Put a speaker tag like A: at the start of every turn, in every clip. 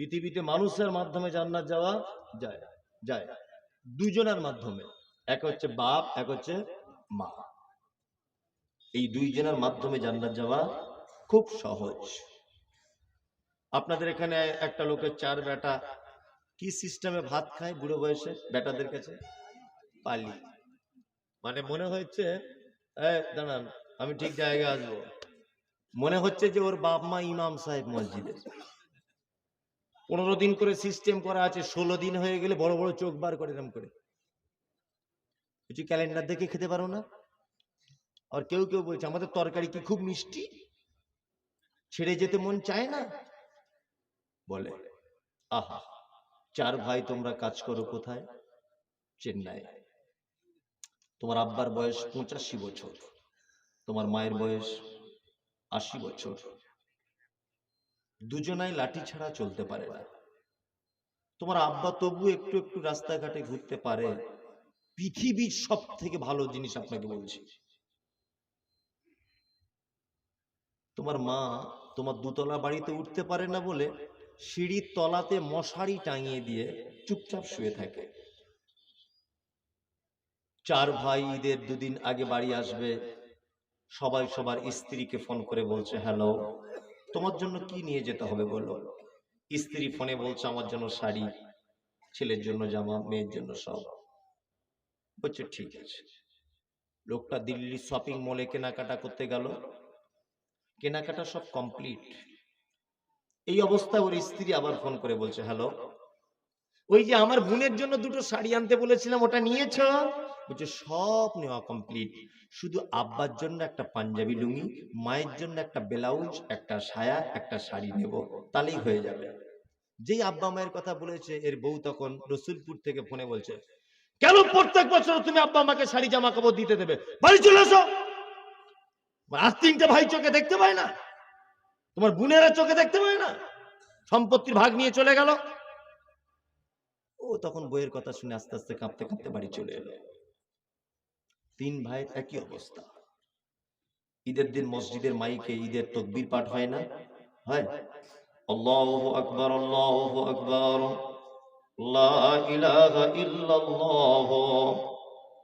A: পৃথিবীতে মানুষের মাধ্যমে জান্নাত যাওয়া যায় যায় দুজনের মাধ্যমে, এক হচ্ছে বাপ, এক হচ্ছে মা। এই দুইজনের মাধ্যমে জান্নাত যাওয়া খুব সহজ। আপনাদের এখানে একটা লোকের চার বেটা কি সিস্টেমে ভাত খায় বুড়ো বয়সে? বেটাদের কাছে? পালি। মানে মনে হচ্ছে দাঁড়ান, আমি ঠিক জায়গায় আসব। মনে হচ্ছে যে ওর বাপ মা ইমাম সাহেব মসজিদে। পনেরো দিন করে সিস্টেম করা আছে, ষোলো দিন হয়ে গেলে বড় বড় চোখ বার করে এরম করে। কিছু ক্যালেন্ডার দেখে খেতে পারো না? আর কেউ কেউ বলছে, আমাদের তরকারি কি খুব মিষ্টি? ছেড়ে যেতে মন চায় না? বলে, আহা, চার ভাই তোমরা কাজ করো কোথায়? চেন্নাই। তোমার আব্বার বয়স পঁচাশি বছর, তোমার মায়ের বয়স আশি বছর। দুজনাই লাঠি ছাড়া চলতে পারে না। তোমার আব্বা তবু একটু একটু রাস্তাঘাটে ঘুরতে পারে। পৃথিবীর সব থেকে ভালো জিনিস আপনাকে বলছি। তোমার মা তোমার দুতলা বাড়িতে উঠতে পারে না বলে সিঁড়ির তলাতে মশারি টাঙিয়ে দিয়ে চুপচাপ শুয়ে থাকে। চার ভাই ঈদের দুদিন আগে বাড়ি আসবে। সবাই সবার স্ত্রীকে ফোন করে বলছে, হ্যালো। তোমার জন্য কি নিয়ে যেতে হবে বলো? স্ত্রী ফোনে বলছে, আমার জন্য শাড়ি, ছেলের জন্য জামা, মেয়ের জন্য সব। বলছে, ঠিক আছে। লোকটা দিল্লি শপিং মলে কেনাকাটা করতে গেল। কেনাকাটা সব কমপ্লিট। এই অবস্থায় ওর স্ত্রী আবার ফোন করে বলছে, হ্যালো, ওই যে আমার বোনের জন্য দুটো শাড়ি আনতে বলেছিলাম, ওটা নিয়েছো? বলছে সব নেওয়া কমপ্লিট শুধু আব্বার জন্য একটা পাঞ্জাবি লুঙ্গি, মায়ের জন্য একটা ব্লাউজ, একটা সায়া, একটা শাড়ি নেব, তাহলেই হয়ে যাবে। যেই আব্বা মায়ের কথা বলেছে, এর বউ তখন রসুলপুর থেকে ফোনে বলছে, কেন প্রত্যেক বছর তুমি আব্বা আমাকে শাড়ি জামা কাপড় দিতে দেবে? বাড়ি চলে এসো। আর তিনটে ভাই চোখে দেখতে পায় না। তোমার বোনেরা চোখে দেখতে পায় না। সম্পত্তির ভাগ নিয়ে চলে গেল। ও তখন বইয়ের কথা শুনে আস্তে আস্তে কাঁপতে কাঁপতে বাড়ি চলে এলো। তিন ভাইয়ের একই অবস্থা। ঈদের দিন মসজিদের মাইকে ঈদের তকবির পাঠ হয় না? হয়। আল্লাহু আকবার আল্লাহু আকবার। লা ইলাহা ইল্লাল্লাহ।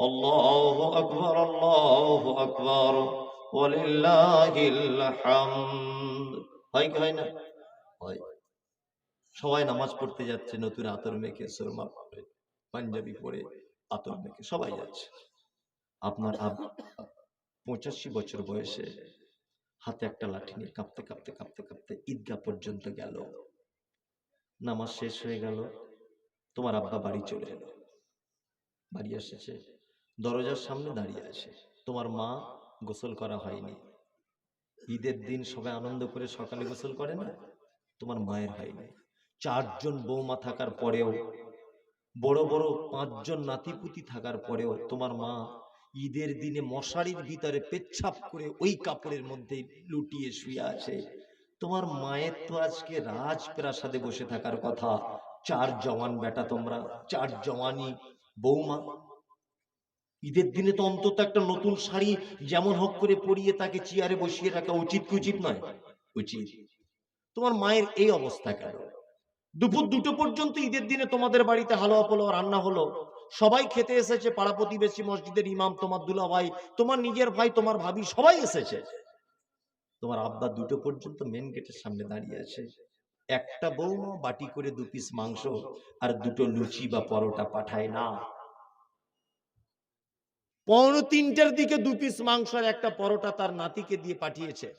A: আল্লাহু আকবার আল্লাহু আকবার। ওয়ালিল্লাহিল হামদ। হয় কি হয় না? হয়। সবাই নামাজ পড়তে যাচ্ছে, নতুন আতর মেখে, সুরমা পাঞ্জাবি পরে, আতর মেখে, সবাই যাচ্ছে। আপনার আব পঁচাশি বছর বয়সে হাতে একটা লাঠি নিয়ে কাঁপতে কাঁপতে কাঁপতে কাঁপতে ঈদগাহ পর্যন্ত গেল। নামাজ শেষ হয়ে গেল। তোমার আব্বা বাড়ি চলে এলো। বাড়ি এসেছে। দরজার সামনে দাঁড়িয়ে আছে। তোমার মা গোসল করা হয়নি। ঈদের দিন সবাই আনন্দ করে সকালে গোসল করে না? তোমার মায়ের হয়নি। চারজন বৌমা থাকার পরেও, বড় বড় পাঁচজন নাতিপুতি থাকার পরেও তোমার মা ঈদের দিনে মশারির ভিতরে পেচ্ছাপ করে ওই কাপড়ের মধ্যে লুটিয়ে শুয়ে আছে। তোমার মায়ের তো আজকে রাজপ্রাসাদে বসে থাকার কথা। চার জওয়ান বেটা তোমরা, চার জওয়ানি বৌমা। ঈদের দিনে তো অন্তত একটা নতুন শাড়ি যেমন হোক করে পরিয়ে তাকে চেয়ারে বসিয়ে রাখা উচিত কি উচিত নয়? উচিত। তোমার মায়ের এই অবস্থা কেন? দুপুর দুটো পর্যন্ত ঈদের দিনে তোমাদের বাড়িতে হালুয়া পোলাও রান্না হলো। সবাই খেতে এসেছে, পাড়া প্রতিবেশী মসজিদের ইমাম তোমার দুলা ভাই, তোমার নিজের ভাই, তোমার ভাবি, সবাই এসেছে। তোমার আব্বা দুটো পর্যন্ত মেন গেটের সামনে দাঁড়িয়ে আছে। একটা বৌমা বাটি করে দু পিস মাংস আর দুটো লুচি বা পরোটা পাঠায় না। পৌনো তিনটার দিকে দু পিস মাংস আর একটা পরোটা তার নাতিকে দিয়ে পাঠিয়েছে।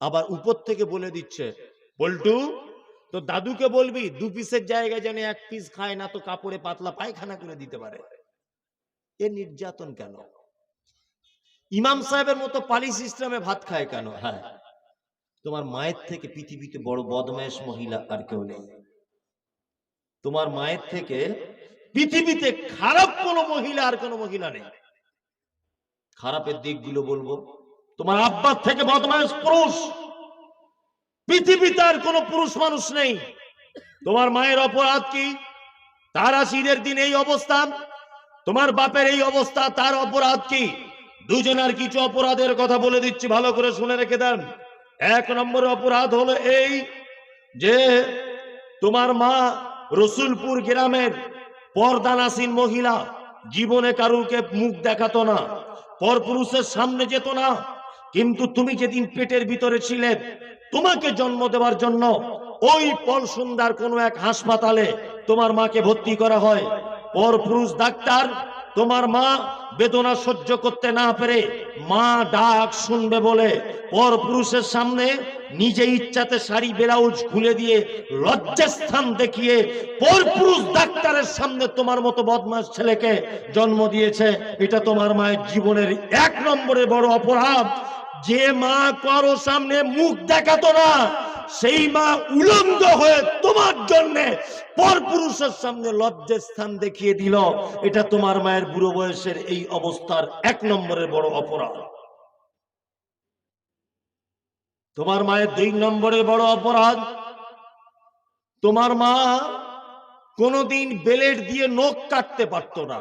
A: আবার উপর থেকে বলে দিচ্ছে, বল্টু তো দাদুকে বলবি, দু পিসের জায়গায় যেন এক পিস খায় না তো কাপড়ে পাতলা পায়খানা করে দিতে পারে। এ নির্যাতন কেন? ইমাম সাহেবের মতো পালি সিস্টেমে ভাত খায় কেন? হ্যাঁ। তোমার মায়ের থেকে পৃথিবীতে বড় বদমায়েশ মহিলা আর কেউ নেই। তোমার মায়ের থেকে পৃথিবীতে খারাপ কোনো মহিলা আর কোনো মহিলা নেই। খারাপের দিকগুলো বলব। তোমার আব্বার থেকে বদমায়েশ পুরুষ। পৃথিবীতে আর কোনো পুরুষ মানুষ নেই। তোমার মায়ের অপরাধ কি? তার আসিদের দিন এই অবস্থান তোমার বাপের এই অবস্থা, তার অপরাধ কি? দুজনের কিছু অপরাধের কথা বলে দিচ্ছি, ভালো করে শুনে রেখে দেন। এক নম্বর অপরাধ হলো এই যে
B: তোমার মা রসুলপুর গ্রামের পর্দানাসীন মহিলা জীবনে কারুকে মুখ দেখাতো না, পরপুরুষের সামনে যেত না, কিন্তু তুমি যেদিন পেটের ভিতরে ছিলে তোমাকে জন্ম দেওয়ার জন্য ওই পলসুন্দার কোনো এক হাসপাতালে তোমার মাকে ভর্তি করা হয়। পরপুরুষ ডাক্তার, তোমার মা বেদনা সহ্য করতে না পেরে মা ডাক শুনবে বলে পর পুরুষের সামনে নিজে ইচ্ছাতে শাড়ি, ব্লাউজ খুলে দিয়ে লজ্জাস্থান দেখিয়ে পর পুরুষ ডাক্তারের সামনে তোমার মতো বদমাস ছেলেকে জন্ম দিয়েছে। এটা তোমার মায়ের জীবনের এক নম্বরে বড় অপরাধ। যে মা কারও সামনে মুখ দেখাতো না, সেই মা উলঙ্গ হয়ে তোমার জন্য পরপুরুষের সামনে লজ্জার স্থান দেখিয়ে দিল। এটা তোমার মায়ের বুড়ো বয়সের এই অবস্থার এক নম্বরের বড় অপরাধ। তোমার মায়ের দুই নম্বরের বড় অপরাধ, তোমার মা কোনোদিন বেলেট দিয়ে নখ কাটতে পারতো না।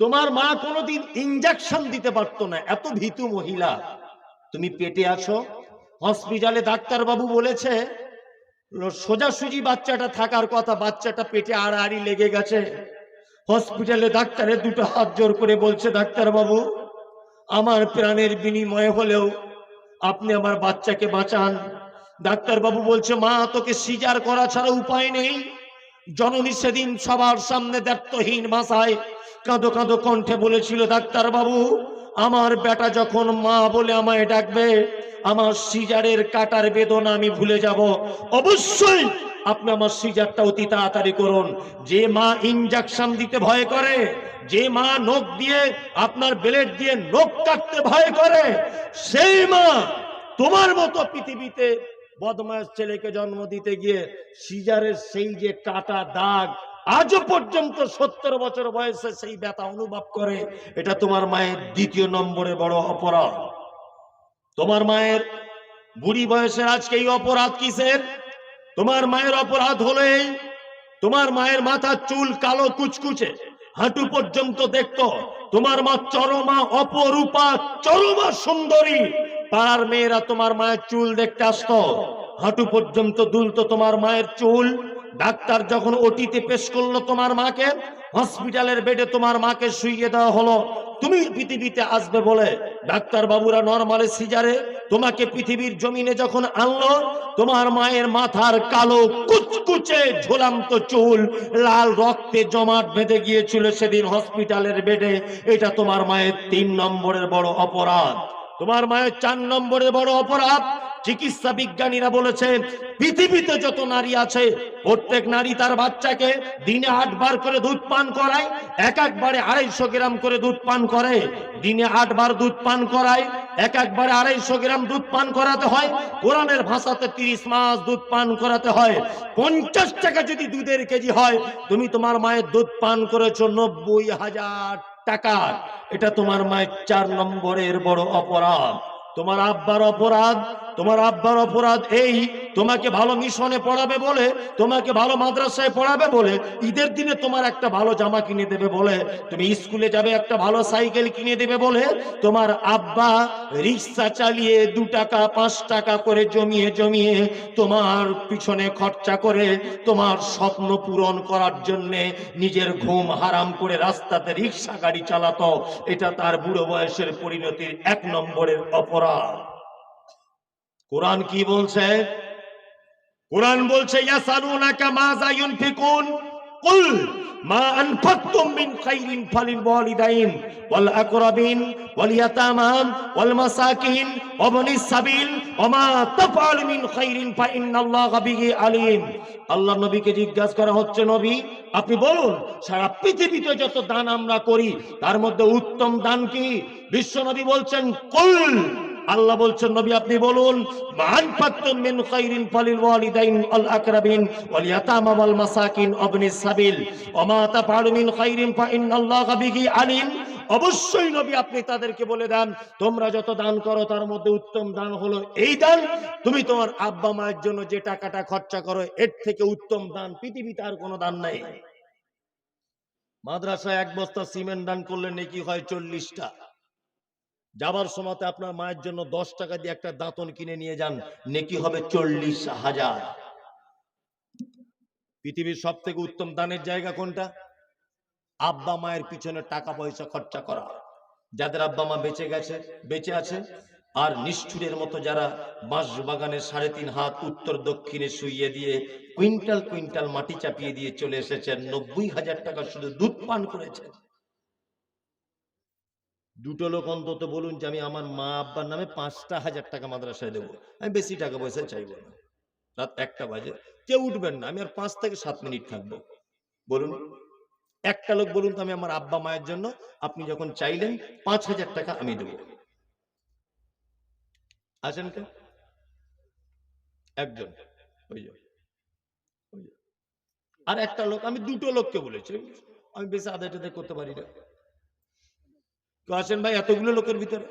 B: তোমার মা কোনোদিন ইঞ্জেকশন দিতে পারতো না। এত ভীতু মহিলা। তুমি পেটে আছো? হসপিটালে ডাক্তারবাবু বলেছে, সোজাসুজি বাচ্চাটা থাকার কথা, বাচ্চাটা পেটে আড়াআড়ি লেগে গেছে। হসপিটালে ডাক্তারের দুটো হাত জোর করে বলছে, ডাক্তারবাবু, আমার প্রাণের বিনিময়ে হলেও আপনি আমার বাচ্চাকে বাঁচান। ডাক্তারবাবু বলছে, মা, তোকে সিজার করা ছাড়া উপায় নেই। জননী সেদিন সবার সামনে দায়িত্বহীন ভাষায় কাঁদো কাঁদো কণ্ঠে বলেছিল, ডাক্তারবাবু আমার বেটা যখন মা বলে আমায় ডাকবে, আমার সিজারের কাটার বেদনা আমি ভুলে যাব। অবশ্যই আপনি আমার সিজারটা অতি তাড়াতাড়ি করুন। যে মা ইনজেকশন দিতে ভয় করে, যে মা নখ দিয়ে আপনার বেলেট দিয়ে নখ কাটতে ভয় করে, সেই মা তোমার মতো পৃথিবীতে বদমাস ছেলেকে জন্ম দিতে গিয়ে সিজারের সেই যে কাটা দাগ আজও পর্যন্ত সত্তর বছর বয়সে সেই ব্যথা অনুভব করে। এটা তোমার মায়ের দ্বিতীয় নম্বরে বড় অপরাধ। তোমার মায়ের বুড়ি বয়সের আজকে এই অপরাধ কিসের? তোমার মায়ের অপরাধ হলো এই, তোমার মায়ের মাথার চুল কালো কুচকুচে, হাঁটু পর্যন্ত দেখতো, তোমার মা চরমা অপরূপা, চরমা সুন্দরী। পাড়ার মেয়েরা তোমার মায়ের চুল দেখতে আসতো, হাঁটু পর্যন্ত দুলতো তোমার মায়ের চুল ডাক্তার যখন ওটিতে পেশ করল তোমার মাকে, হসপিটালের বেডে তোমার মাকে শুইয়ে দেওয়া হলো, তুমি পৃথিবীতে আসবে বলে। ডাক্তার বাবুরা নরমালে সিজারে, তোমাকে পৃথিবীর জমিনে যখন আনলো, তোমার মায়ের মাথার কালো কুচকুচে ঝোলান্ত চুল, লাল রক্তে জমাট বেঁধে গিয়েছিল সেদিন হসপিটালের বেডে। এটা তোমার মায়ের তিন নম্বরের বড় অপরাধ। তোমার মায়ের চার নম্বরের বড় অপরাধ চিকিৎসা বিজ্ঞানীরা বলেছে, পৃথিবীতে যত নারী আছে, প্রত্যেক নারী তার বাচ্চাকে দিনে আটবার করে দুধ পান করায়, এক একবারে আড়াইশো গ্রাম করে দুধ পান করে। দিনে আটবার দুধ পান করায়, এক একবারে আড়াইশো গ্রাম দুধ পান করাতে হয়। কোরআনের ভাষাতে তিরিশ মাস দুধ পান করাতে হয়। পঞ্চাশ টাকা যদি দুধের কেজি হয়, তুমি তোমার মায়ের দুধ পান করেছ নব্বই হাজার টাকা। এটা তোমার মায়ের চার নম্বরের বড় অপরাধ। তোমার আব্বার অপরাধ তোমার আব্বার অপরাধ এই, তোমাকে ভালো মিশনে পড়াবে বলে, তোমাকে ভালো মাদ্রাসায় পড়াবে বলে, ঈদের দিনে তোমার একটা ভালো জামা কিনে দেবে বলে, তুমি স্কুলে যাবে একটা ভালো সাইকেল কিনে দেবে বলে, তোমার আব্বা রিক্সা চালিয়ে দু টাকা, পাঁচ টাকা করে জমিয়ে জমিয়ে তোমার পিছনে খরচা করে তোমার স্বপ্ন পূরণ করার জন্যে নিজের ঘুম হারাম করে রাস্তাতে রিক্সা গাড়ি চালাতো। এটা তার বুড়ো বয়সের পরিণতির এক নম্বরের অপরাধ। কোরআন কি বলছে? কোরআন বলছে, ইয়াসালুনাকা মাযা ইউনফিকুন কুল, মা আনফাকতুম মিন খাইরিন ফালিল ওয়ালিদাইন ওয়াল আকরাবিন ওয়াল ইয়াতামা ওয়াল মাসাকিন ওয়া বনিস সাবিল ওয়া মা তাফআলু মিন খাইরিন ফা ইন্নাল্লাহা বিহি আলিম। আল্লাহ নবীকে জিজ্ঞাসা করা হচ্ছে, নবী, আপনি বলুন, সারা পৃথিবীতে যত দান আমরা করি, তার মধ্যে উত্তম দান কি? বিশ্ব নবী বলছেন, কুল আল্লাহ বলছেন, নবী আপনি বলুন, মান ফাতুম মিন খাইরিন ফালিল ওয়ালিদাইন আল আকরাবিন ওয়াল ইয়াতামা ওয়াল মাসাকিন আবনিস সাবিল ওয়া মা তাফআলু মিন খাইরিন ফা ইন্নাল্লাহা বিহি আলিম। অবশ্যই নবী আপনি তাদেরকে বলে দেন, তোমরা যত দান করো, তার মধ্যে উত্তম দান হলো এই দান। তুমি তোমার আব্বা মায়ের জন্য যে টাকাটা খরচা করো, এর থেকে উত্তম দান পৃথিবীতে আর কোনো দান নাই। মাদ্রাসায় এক বস্তা সিমেন্ট দান করলে নাকি হয় চল্লিশটা। যাবার সময়তে আপনার মায়ের জন্য দশ টাকা দিয়ে একটা দাঁতন কিনে নিয়ে যান, নেকি হবে চল্লিশ হাজার। পৃথিবীর সব থেকে উত্তম দানের জায়গা কোনটা? আব্বা মায়ের পিছনে টাকা পয়সা খরচা করা।
A: যাদের আব্বা মা বেঁচে গেছে, বেঁচে আছে, আর নিষ্ঠুরের মতো যারা বাঁশ বাগানের সাড়ে তিন হাত উত্তর দক্ষিণে শুইয়ে দিয়ে কুইন্টাল কুইন্টাল মাটি চাপিয়ে দিয়ে চলে এসেছেন, নব্বই হাজার টাকা শুধু দুধ পান করেছেন।
B: দুটো লোক অন্তত বলুন যে আমি আমার মা আব্বার নামে পাঁচটা হাজার টাকা মাদ্রাসায় দেবো। আমি বেশি টাকা পয়সা চাইব না। রাত একটা বাজে। কেউ উঠবেন না। আমি আর পাঁচ থেকে সাত মিনিট থাকব। বলুন। একটা লোক বলুন তো আমি আমার আব্বা মায়ের জন্য আপনি যখন চাইলেন পাঁচ হাজার টাকা আমি দেবো। আছেন কে একজন। আর একটা লোক, আমি দুটো লোককে বলেছি। আমি বেশি আদায় টাদায় করতে পারি না। কেউ আছেন ভাই এতগুলো লোকের ভিতরে।